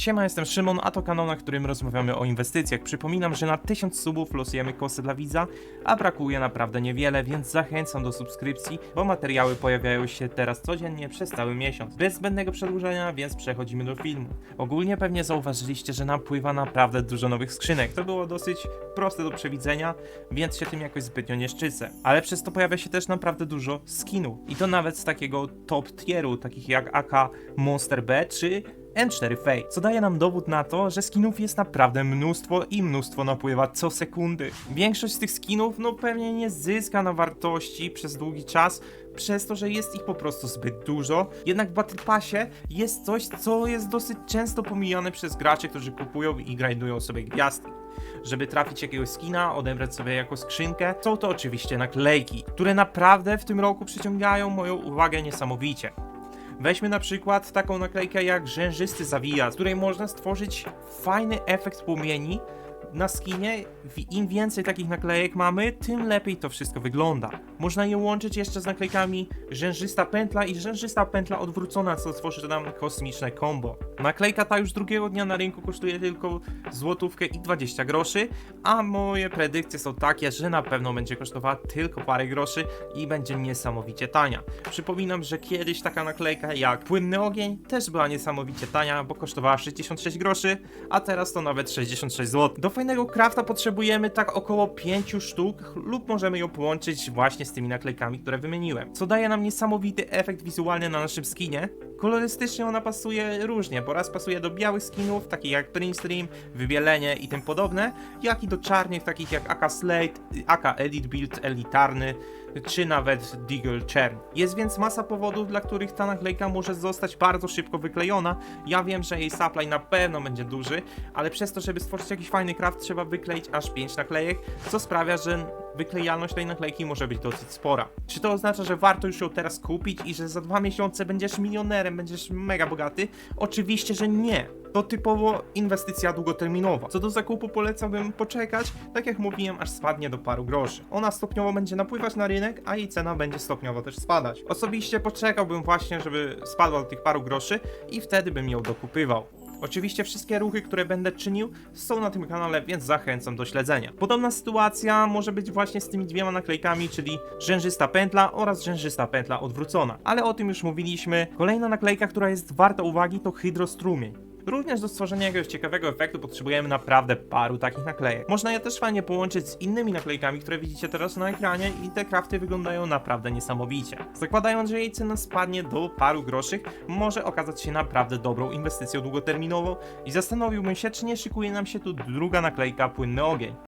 Siema, jestem Szymon, a to kanał, na którym rozmawiamy o inwestycjach. Przypominam, że na 1000 subów losujemy kosy dla widza, a brakuje naprawdę niewiele, więc zachęcam do subskrypcji, bo materiały pojawiają się teraz codziennie przez cały miesiąc. Bez zbędnego przedłużenia, więc przechodzimy do filmu. Ogólnie pewnie zauważyliście, że napływa naprawdę dużo nowych skrzynek. To było dosyć proste do przewidzenia, więc się tym jakoś zbytnio nie szczycę. Ale przez to pojawia się też naprawdę dużo skinów. I to nawet z takiego top tieru, takich jak AK Monster B czy N4 Fake, co daje nam dowód na to, że skinów jest naprawdę mnóstwo i mnóstwo napływa co sekundy. Większość z tych skinów no pewnie nie zyska na wartości przez długi czas, przez to, że jest ich po prostu zbyt dużo. Jednak w Battle Passie jest coś, co jest dosyć często pomijane przez graczy, którzy kupują i grindują sobie gwiazdki. Żeby trafić jakiegoś skina, odebrać sobie jako skrzynkę, są to oczywiście naklejki, które naprawdę w tym roku przyciągają moją uwagę niesamowicie. Weźmy na przykład taką naklejkę jak rzężysty zawija, z której można stworzyć fajny efekt płomieni na skinie. Im więcej takich naklejek mamy, tym lepiej to wszystko wygląda. Można je łączyć jeszcze z naklejkami rzężysta pętla i rzężysta pętla odwrócona, co tworzy nam kosmiczne combo. Naklejka ta już drugiego dnia na rynku kosztuje tylko złotówkę i 20 groszy, a moje predykcje są takie, że na pewno będzie kosztowała tylko parę groszy i będzie niesamowicie tania. Przypominam, że kiedyś taka naklejka jak Płynny Ogień też była niesamowicie tania, bo kosztowała 66 groszy, a teraz to nawet 66 zł. Do fajnego crafta potrzebujemy tak około 5 sztuk lub możemy ją połączyć właśnie z tymi naklejkami, które wymieniłem, co daje nam niesamowity efekt wizualny na naszym skinie. Kolorystycznie ona pasuje różnie, bo raz pasuje do białych skinów, takich jak Dream, wybielenie i tym podobne, jak i do czarnych, takich jak AK Slate, AK Edit Build elitarny, czy nawet Deagle Churn. Jest więc masa powodów, dla których ta naklejka może zostać bardzo szybko wyklejona. Ja wiem, że jej supply na pewno będzie duży, ale przez to, żeby stworzyć jakiś fajny craft, trzeba wykleić aż 5 naklejek, co sprawia, że wyklejalność tej naklejki może być dosyć spora. Czy to oznacza, że warto już ją teraz kupić i że za dwa miesiące będziesz milionerem, będziesz mega bogaty? Oczywiście, że nie. To typowo inwestycja długoterminowa. Co do zakupu polecałbym poczekać, tak jak mówiłem, aż spadnie do paru groszy. Ona stopniowo będzie napływać na rynek, a jej cena będzie stopniowo też spadać. Osobiście poczekałbym właśnie, żeby spadła do tych paru groszy i wtedy bym ją dokupywał. Oczywiście wszystkie ruchy, które będę czynił, są na tym kanale, więc zachęcam do śledzenia. Podobna sytuacja może być właśnie z tymi dwiema naklejkami, czyli rzężysta pętla oraz rzężysta pętla odwrócona. Ale o tym już mówiliśmy. Kolejna naklejka, która jest warta uwagi, to hydrostrumień. Również do stworzenia jakiegoś ciekawego efektu potrzebujemy naprawdę paru takich naklejek. Można je też fajnie połączyć z innymi naklejkami, które widzicie teraz na ekranie i te krafty wyglądają naprawdę niesamowicie. Zakładając, że jej cena spadnie do paru groszy, może okazać się naprawdę dobrą inwestycją długoterminową i zastanowiłbym się, czy nie szykuje nam się tu druga naklejka Płynny Ogień.